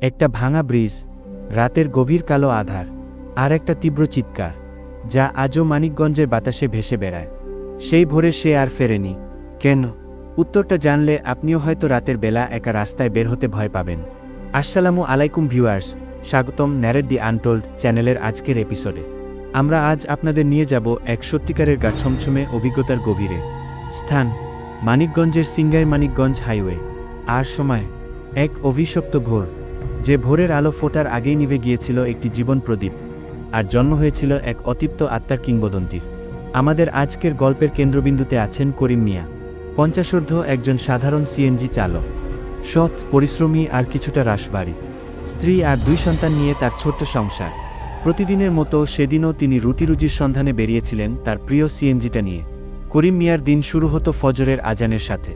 একটা ভাঙা ব্রিজ, রাতের গভীর কালো আধার, আর একটা তীব্র চিৎকার, যা আজও মানিকগঞ্জের বাতাসে ভেসে বেড়ায়। সেই ভোরে সে আর ফেরেনি। কেন? উত্তরটা জানলে আপনিও হয়তো রাতের বেলা একা রাস্তায় বের হতে ভয় পাবেন। আসসালামু আলাইকুম ভিউয়ার্স, স্বাগতম ন্যারেট দি আনটোল্ড চ্যানেলের আজকের এপিসোডে। আমরা আজ আপনাদের নিয়ে যাব এক সত্যিকারের গা ছমছমে অভিজ্ঞতার গভীরে। স্থান, মানিকগঞ্জের সিঙ্গাই মানিকগঞ্জ হাইওয়ে। আর সময়, এক অভিশপ্ত ভোর। যে ভোরের আলো ফোটার আগেই নিভে গিয়েছিল একটি জীবন প্রদীপ, আর জন্ম হয়েছিল এক অতিপ্ত আত্মার কিংবদন্তির। আমাদের আজকের গল্পের কেন্দ্রবিন্দুতে আছেন করিম মিয়া পঞ্চাশোর্ধ একজন সাধারণ সিএনজি চালক। সৎ, পরিশ্রমী আর কিছুটা রাশবাড়ি স্ত্রী আর দুই সন্তান নিয়ে তার ছোট্ট সংসার। প্রতিদিনের মতো সেদিনও তিনি রুটিরুজির সন্ধানে বেরিয়েছিলেন তার প্রিয় সিএনজিটা নিয়ে। করিম মিয়ার দিন শুরু হতো ফজরের আজানের সাথে।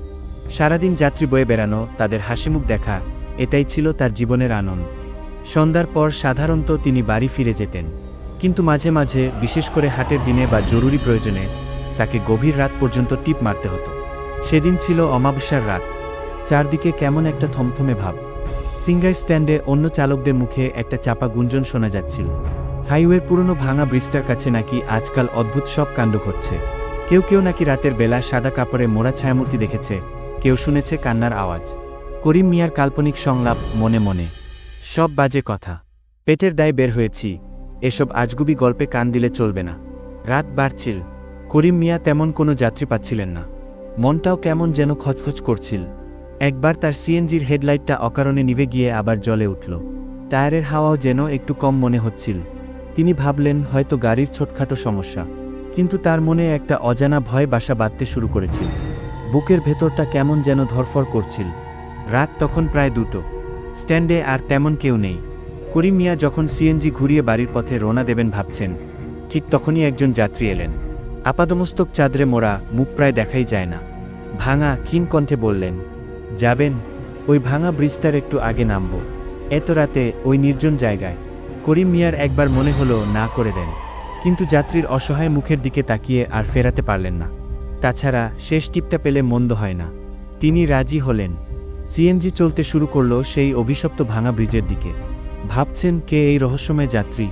সারাদিন যাত্রী বয়ে বেড়ানো, তাদের হাসিমুখ দেখা এটাই ছিল তার জীবনের আনন্দ। সন্ধ্যার পর সাধারণত তিনি বাড়ি ফিরে যেতেন, কিন্তু মাঝে মাঝে, বিশেষ করে হাটের দিনে বা জরুরি প্রয়োজনে, তাকে গভীর রাত পর্যন্ত টিপ মারতে হতো। সেদিন ছিল অমাবস্যার রাত। চারদিকে কেমন একটা থমথমে ভাব। সিঙ্গার স্ট্যান্ডে অন্য চালকদের মুখে একটা চাপা গুঞ্জন শোনা যাচ্ছিল। হাইওয়ের পুরনো ভাঙা ব্রিজটার কাছে নাকি আজকাল অদ্ভুত সব কাণ্ড ঘটছে। কেউ কেউ নাকি রাতের বেলা সাদা কাপড়ে মোড়া ছায়ামূর্তি দেখেছে, কেউ শুনেছে কান্নার আওয়াজ। করিম মিয়ার কাল্পনিক সংলাপ মনে মনে। সব বাজে কথা। পেটের দায় বের হয়েছি। এসব আজগুবি গল্পে কান দিলে চলবে না। রাত বাড়ছিল। করিম মিয়া তেমন কোনো যাত্রী পাচ্ছিলেন না। মনটাও কেমন যেন খচখচ করছিল। একবার তার সিএনজির হেডলাইটটা অকারণে নিভে গিয়ে আবার জলে উঠল। টায়ারের হাওয়াও যেন একটু কম মনে হচ্ছিল। তিনি ভাবলেন, হয়তো গাড়ির ছোটখাটো সমস্যা। কিন্তু তার মনে একটা অজানা ভয় বাসা বাঁধতে শুরু করেছিল। বুকের ভেতরটা কেমন যেন ধরফর করছিল। রাত তখন প্রায় দুটো। স্ট্যান্ডে আর তেমন কেউ নেই। করিম মিয়া যখন সিএনজি ঘুরিয়ে বাড়ির পথে রোনা দেবেন ভাবছেন, ঠিক তখনই একজন যাত্রী এলেন। আপাদমস্তক চাদরে মোড়া মুখ প্রায় দেখাই যায় না। ভাঙা ক্ষীণ কণ্ঠে বললেন, যাবেন, ওই ভাঙা ব্রিজটার একটু আগে নামব। এত রাতে ওই নির্জন জায়গায়। করিম মিয়ার একবার মনে হলো না করে দেন, কিন্তু যাত্রীর অসহায় মুখের দিকে তাকিয়ে আর ফেরাতে পারলেন না। তাছাড়া শেষ টিপটা পেলে মন্দ হয় না। তিনি রাজি হলেন সিএনজি চলতে শুরু করল সেই অভিশপ্ত ভাঙা ব্রিজের দিকে। ভাবছেন, কে এই রহস্যময় যাত্রী?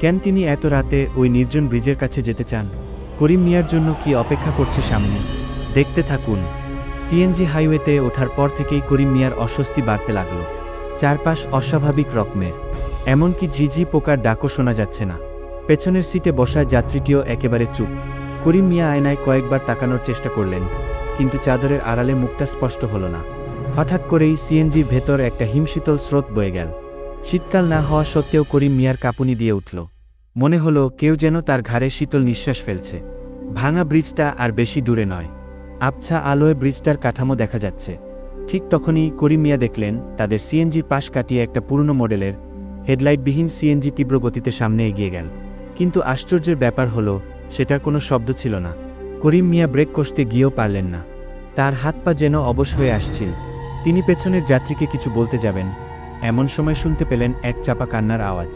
কেন তিনি এত রাতে ওই নির্জন ব্রিজের কাছে যেতে চান? করিম মিয়ার জন্য কি অপেক্ষা করছে সামনে? দেখতে থাকুন। সিএনজি হাইওয়েতে ওঠার পর থেকেই করিম মিয়ার অস্বস্তি বাড়তে লাগল। চারপাশ অস্বাভাবিক রকমের। এমনকি ঝিঝি পোকার ডাকও শোনা যাচ্ছে না। পেছনের সিটে বসা যাত্রীটিও একেবারে চুপ। করিম মিয়া আয়নায় কয়েকবার তাকানোর চেষ্টা করলেন, কিন্তু চাদরের আড়ালে মুখটা স্পষ্ট হলো না। হঠাৎ করেই সিএনজির ভেতর একটা হিমশীতল স্রোত বয়ে গেল। শীতকাল না হওয়া সত্ত্বেও করিম মিয়ার কাঁপুনি দিয়ে উঠল। মনে হলো কেউ যেন তার ঘাড়ে শীতল নিঃশ্বাস ফেলছে। ভাঙা ব্রিজটা আর বেশি দূরে নয়। আবছা আলোয় ব্রিজটার কাঠামো দেখা যাচ্ছে। ঠিক তখনই করিম মিয়া দেখলেন তাদের সিএনজির পাশ কাটিয়ে একটা পুরনো মডেলের হেডলাইটবিহীন সিএনজি তীব্র গতিতে সামনে এগিয়ে গেল। কিন্তু আশ্চর্যের ব্যাপার হলো, সেটার কোনো শব্দ ছিল না। করিম মিয়া ব্রেক কষতে গিয়েও পারলেন না। তার হাত পা যেন অবশ হয়ে আসছিল। তিনি পেছনের যাত্রীকে কিছু বলতে যাবেন, এমন সময় শুনতে পেলেন এক চাপা কান্নার আওয়াজ।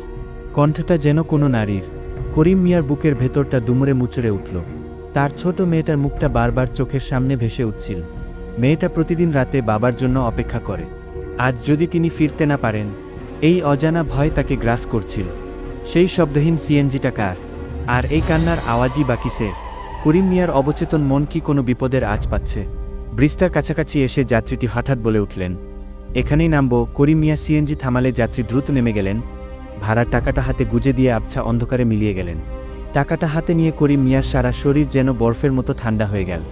কণ্ঠটা যেন কোনো নারীর। করিম মিয়ার বুকের ভেতরটা দুমড়ে মুচড়ে উঠল। তার ছোট মেয়েটার মুখটা বারবার চোখের সামনে ভেসে উঠছিল। মেয়েটা প্রতিদিন রাতে বাবার জন্য অপেক্ষা করে। আজ যদি তিনি ফিরতে না পারেন, এই অজানা ভয় তাকে গ্রাস করছিল। সেই শব্দহীন সিএনজিটা কার? আর এই কান্নার আওয়াজই বাকি সে করিম মিয়ার অবচেতন মন কি কোনো বিপদের আজ পাচ্ছে? ব্রিজটার কাছাকাছি এসে যাত্রীটি হঠাৎ বলে উঠলেন, এখানেই নামব। করিম মিয়া সিএনজি থামালে যাত্রী দ্রুত নেমে গেলেন। ভাড়ার টাকাটা হাতে গুজে দিয়ে আবছা অন্ধকারে মিলিয়ে গেলেন। টাকাটা হাতে নিয়ে করিম মিয়ার সারা শরীর যেন বরফের মতো ঠান্ডা হয়ে গেল।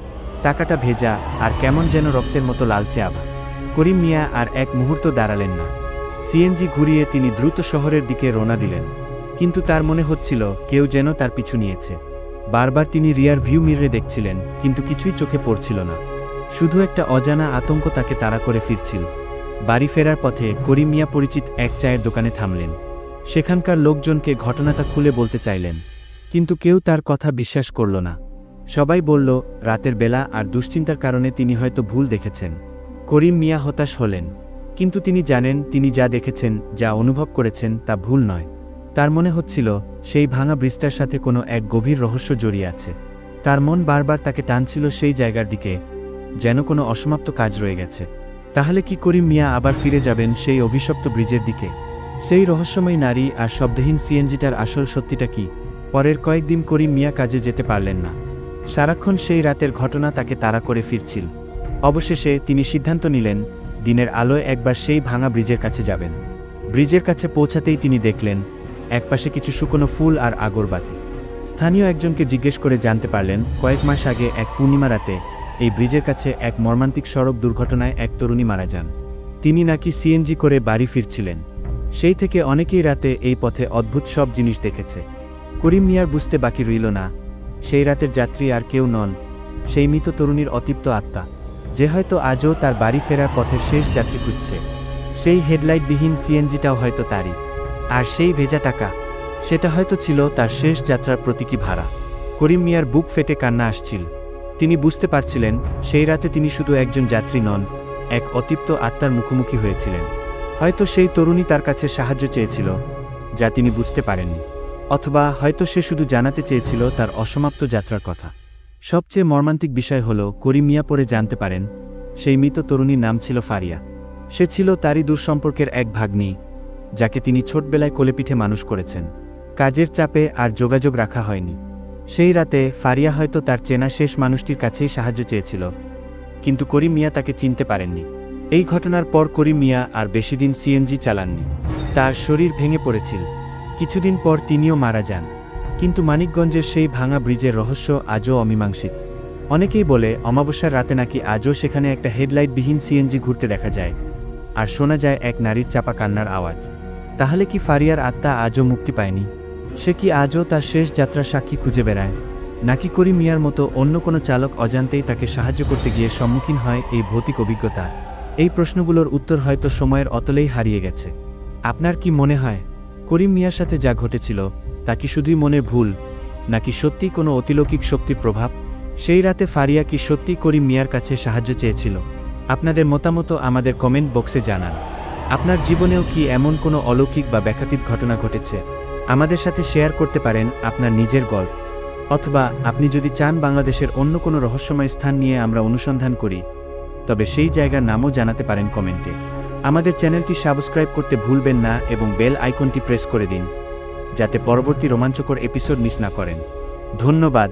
টাকাটা ভেজা আর কেমন যেন রক্তের মতো লালচে আভা। করিম মিয়া আর এক মুহূর্ত দাঁড়ালেন না। সিএনজি ঘুরিয়ে তিনি দ্রুত শহরের দিকে রওনা দিলেন। কিন্তু তার মনে হচ্ছিল কেউ যেন তার পিছু নিয়েছে। বারবার তিনি রিয়ার ভিউ মিররে দেখছিলেন, কিন্তু কিছুই চোখে পড়ছিল না। শুধু একটা অজানা আতঙ্ক তাকে তাড়া করে ফিরছিল। বাড়ি ফেরার পথে করিম মিয়া পরিচিত এক চায়ের দোকানে থামলেন। সেখানকার লোকজনকে ঘটনাটা খুলে বলতে চাইলেন, কিন্তু কেউ তার কথা বিশ্বাস করল না। সবাই বলল, রাতের বেলা আর দুশ্চিন্তার কারণে তিনি হয়তো ভুল দেখেছেন। করিম মিয়া হতাশ হলেন, কিন্তু তিনি জানেন, তিনি যা দেখেছেন, যা অনুভব করেছেন, তা ভুল নয়। তার মনে হচ্ছিল, সেই ভাঙা ব্রিজটার সাথে কোনো এক গভীর রহস্য জড়িয়ে আছে। তার মন বারবার তাকে টানছিল সেই জায়গার দিকে যেন কোনো অসমাপ্ত কাজ রয়ে গেছে। তাহলে কি করিম মিয়া আবার ফিরে যাবেন সেই অভিশপ্ত ব্রিজের দিকে? সেই রহস্যময় নারী আর শব্দহীন সিএনজিটার আসল সত্যিটা কি? পরের কয়েকদিন করিম মিয়া কাজে যেতে পারলেন না। সারাক্ষণ সেই রাতের ঘটনা তাকে তাড়া করে ফিরছিল। অবশেষে তিনি সিদ্ধান্ত নিলেন, দিনের আলোয় একবার সেই ভাঙা ব্রিজের কাছে যাবেন। ব্রিজের কাছে পৌঁছাতেই তিনি দেখলেন, একপাশে কিছু শুকনো ফুল আর আগরবাতি। স্থানীয় একজনকে জিজ্ঞেস করে জানতে পারলেন, কয়েক মাস আগে এক পূর্ণিমা রাতে এই ব্রিজের কাছে এক মর্মান্তিক সড়ক দুর্ঘটনায় এক তরুণী মারা যান। তিনি নাকি সিএনজি করে বাড়ি ফিরছিলেন। সেই থেকে অনেকেই রাতে এই পথে অদ্ভুত সব জিনিস দেখেছে। করিম মিয়ার বুঝতে বাকি রইল না, সেই রাতের যাত্রী আর কেউ নন, সেই মৃত তরুণীর অতিপ্ত আত্মা, যে হয়তো আজও তার বাড়ি ফেরার পথের শেষ যাত্রী খুঁজছে। সেই হেডলাইটবিহীন সিএনজিটাও হয়তো তারই, আর সেই ভেজা টাকা, সেটা হয়তো ছিল তার শেষ যাত্রার প্রতীকী ভাড়া। করিম মিয়ার বুক ফেটে কান্না আসছিল। তিনি বুঝতে পারছিলেন, সেই রাতে তিনি শুধু একজন যাত্রী নন, এক অতিপ্ত আত্মার মুখোমুখি হয়েছিলেন। হয়তো সেই তরুণী তার কাছে সাহায্য চেয়েছিল, যা তিনি বুঝতে পারেননি, অথবা হয়তো সে শুধু জানাতে চেয়েছিল তার অসমাপ্ত যাত্রার কথা। সবচেয়ে মর্মান্তিক বিষয় হল, করিম মিয়া পরে জানতে পারেন, সেই মৃত তরুণীর নাম ছিল ফারিয়া। সে ছিল তারই দূর সম্পর্কের এক ভাগ্নি, যাকে তিনি ছোটবেলায় কোলেপিঠে মানুষ করেছেন। কাজের চাপে আর যোগাযোগ রাখা হয়নি। সেই রাতে ফারিয়া হয়তো তার চেনা শেষ মানুষটির কাছেই সাহায্য চেয়েছিল। কিন্তু করিম মিয়া তাকে চিনতে পারেননি। এই ঘটনার পর করিম মিয়া আর বেশিদিন সিএনজি চালাননি। তার শরীর ভেঙে পড়েছিল। কিছুদিন পর তিনিও মারা যান। কিন্তু মানিকগঞ্জের সেই ভাঙা ব্রিজের রহস্য আজও অমীমাংসিত। অনেকেই বলে, অমাবস্যার রাতে নাকি আজও সেখানে একটা হেডলাইটবিহীন সিএনজি ঘুরতে দেখা যায়। আর শোনা যায় এক নারীর চাপা কান্নার আওয়াজ। তাহলে কি ফারিয়ার আত্মা আজও মুক্তি পায়নি? সে কি আজও তার শেষ যাত্রার সাক্ষী খুঁজে বেড়ায়? নাকি করিম মিয়ার মতো অন্য কোনো চালক অজান্তেই তাকে সাহায্য করতে গিয়ে সম্মুখীন হয় এই ভৌতিক অভিজ্ঞতা? এই প্রশ্নগুলোর উত্তর হয়তো সময়ের অতলেই হারিয়ে গেছে। আপনার কি মনে হয় করিম মিয়ার সাথে যা ঘটেছিল, তা কি শুধুই মনের ভুল, নাকি সত্যি কোনো অতিলৌকিক শক্তির প্রভাব? সেই রাতে ফারিয়া কি সত্যি করিম মিয়ার কাছে সাহায্য চেয়েছিল? আপনাদের মতামত আমাদের কমেন্ট বক্সে জানান। আপনার জীবনেও কি এমন কোনো অলৌকিক বা ব্যাখ্যাতীত ঘটনা ঘটেছে? আমাদের সাথে শেয়ার করতে পারেন আপনার নিজের গল্প। অথবা আপনি যদি চান বাংলাদেশের অন্য কোনো রহস্যময় স্থান নিয়ে আমরা অনুসন্ধান করি, তবে সেই জায়গার নামও জানাতে পারেন কমেন্টে। আমাদের চ্যানেলটি সাবস্ক্রাইব করতে ভুলবেন না এবং বেল আইকনটি প্রেস করে দিন, যাতে পরবর্তী রোমাঞ্চকর এপিসোড মিস না করেন। ধন্যবাদ।